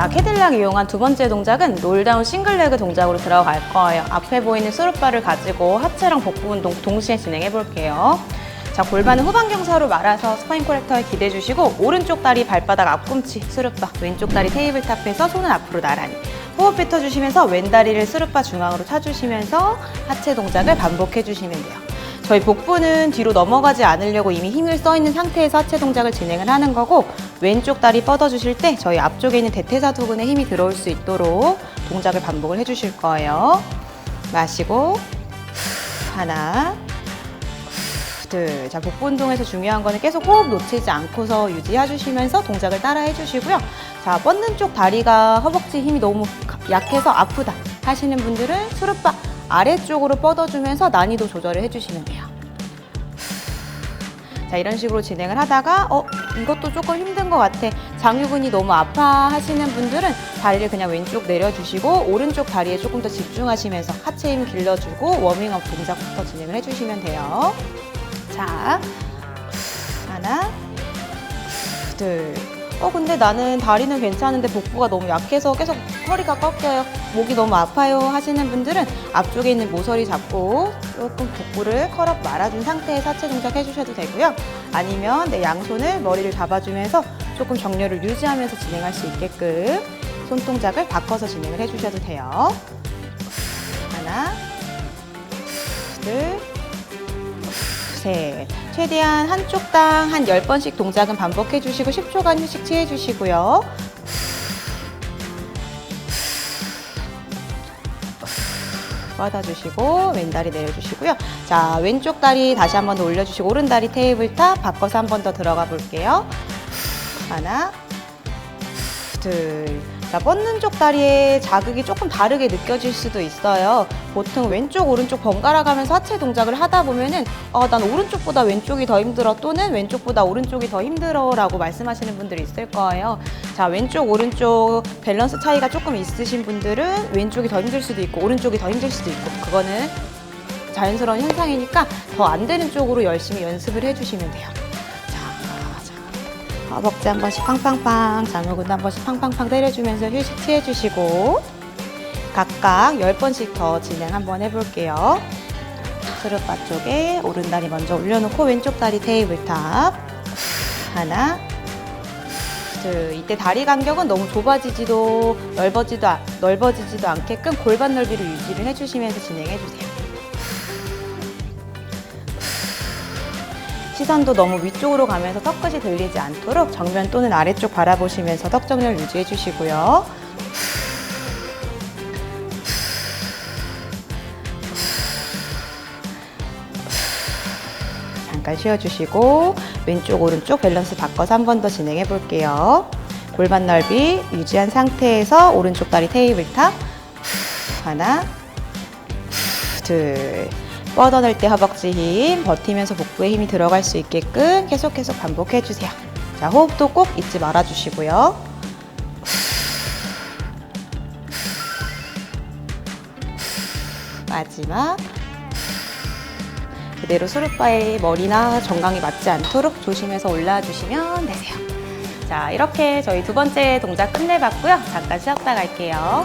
자, 캐딜락 이용한 두 번째 동작은 롤다운 싱글레그 동작으로 들어갈 거예요. 앞에 보이는 수루바를 가지고 하체랑 복부 운동 동시에 진행해 볼게요. 자, 골반은 후방 경사로 말아서 스파인 코렉터에 기대 주시고 오른쪽 다리 발바닥 앞꿈치 수루바, 왼쪽 다리 테이블탑에서 손은 앞으로 나란히. 호흡 뱉어주시면서 왼다리를 수루바 중앙으로 차주시면서 하체 동작을 반복해 주시면 돼요. 저희 복부는 뒤로 넘어가지 않으려고 이미 힘을 써 있는 상태에서 하체 동작을 진행을 하는 거고 왼쪽 다리 뻗어 주실 때 저희 앞쪽에 있는 대퇴사두근에 힘이 들어올 수 있도록 동작을 반복을 해 주실 거예요. 마시고 후, 하나 둘. 자, 복부 운동에서 중요한 거는 계속 호흡 놓치지 않고서 유지해 주시면서 동작을 따라 해 주시고요. 자, 뻗는 쪽 다리가 허벅지 힘이 너무 가- 약해서 아프다 하시는 분들은 수르바 아래쪽으로 뻗어주면서 난이도 조절을 해주시면 돼요. 자, 이런 식으로 진행을 하다가, 어, 이것도 조금 힘든 것 같아. 장유근이 너무 아파 하시는 분들은 다리를 그냥 왼쪽 내려주시고, 오른쪽 다리에 조금 더 집중하시면서 하체 힘 길러주고, 워밍업 동작부터 진행을 해주시면 돼요. 자, 하나, 둘. 어, 근데 나는 다리는 괜찮은데 복부가 너무 약해서 계속 허리가 꺾여요. 목이 너무 아파요 하시는 분들은 앞쪽에 있는 모서리 잡고 조금 복부를 컬업 말아준 상태에서 하체 동작 해주셔도 되고요. 아니면 내 양손을 머리를 잡아주면서 조금 정렬을 유지하면서 진행할 수 있게끔 손 동작을 바꿔서 진행을 해주셔도 돼요. 하나, 둘, 셋. 최대한 한쪽당 한 10번씩 동작은 반복해 주시고 10초간 휴식 취해 주시고요. 뻗어주시고 왼다리 내려주시고요. 자 왼쪽 다리 다시 한 번 더 올려주시고 오른 다리 테이블탑 바꿔서 한 번 더 들어가 볼게요. 하나, 둘. 자, 뻗는 쪽 다리에 자극이 조금 다르게 느껴질 수도 있어요. 보통 왼쪽, 오른쪽 번갈아 가면서 하체 동작을 하다 보면은, 어, 난 오른쪽보다 왼쪽이 더 힘들어 또는 왼쪽보다 오른쪽이 더 힘들어 라고 말씀하시는 분들이 있을 거예요. 자, 왼쪽, 오른쪽 밸런스 차이가 조금 있으신 분들은 왼쪽이 더 힘들 수도 있고, 오른쪽이 더 힘들 수도 있고, 그거는 자연스러운 현상이니까 더 안 되는 쪽으로 열심히 연습을 해주시면 돼요. 자, 자. 허벅지 한 번씩 팡팡팡, 장어근도 한 번씩 팡팡팡 때려주면서 휴식 취해주시고 각각 10번씩 더 진행 한번 해볼게요. 스르바 쪽에 오른 다리 먼저 올려놓고 왼쪽 다리 테이블탑 하나 둘 이때 다리 간격은 너무 좁아지지도 넓어지도, 아- 넓어지지도 않게끔 골반 넓이를 유지를 해주시면서 진행해주세요. 시선도 너무 위쪽으로 가면서 턱끝이 들리지 않도록 정면 또는 아래쪽 바라보시면서 턱 정렬 유지해 주시고요. 잠깐 쉬어주시고 왼쪽 오른쪽 밸런스 바꿔서 한 번 더 진행해 볼게요. 골반 넓이 유지한 상태에서 오른쪽 다리 테이블 탑 하나 둘 뻗어낼 때 허벅지 힘 버티면서 복부에 힘이 들어갈 수 있게끔 계속 계속 반복해 주세요. 자 호흡도 꼭 잊지 말아 주시고요. 마지막 그대로 수르바의 머리나 정강이 맞지 않도록 조심해서 올라와 주시면 되세요. 자, 이렇게 저희 두 번째 동작 끝내봤고요. 잠깐 쉬었다 갈게요.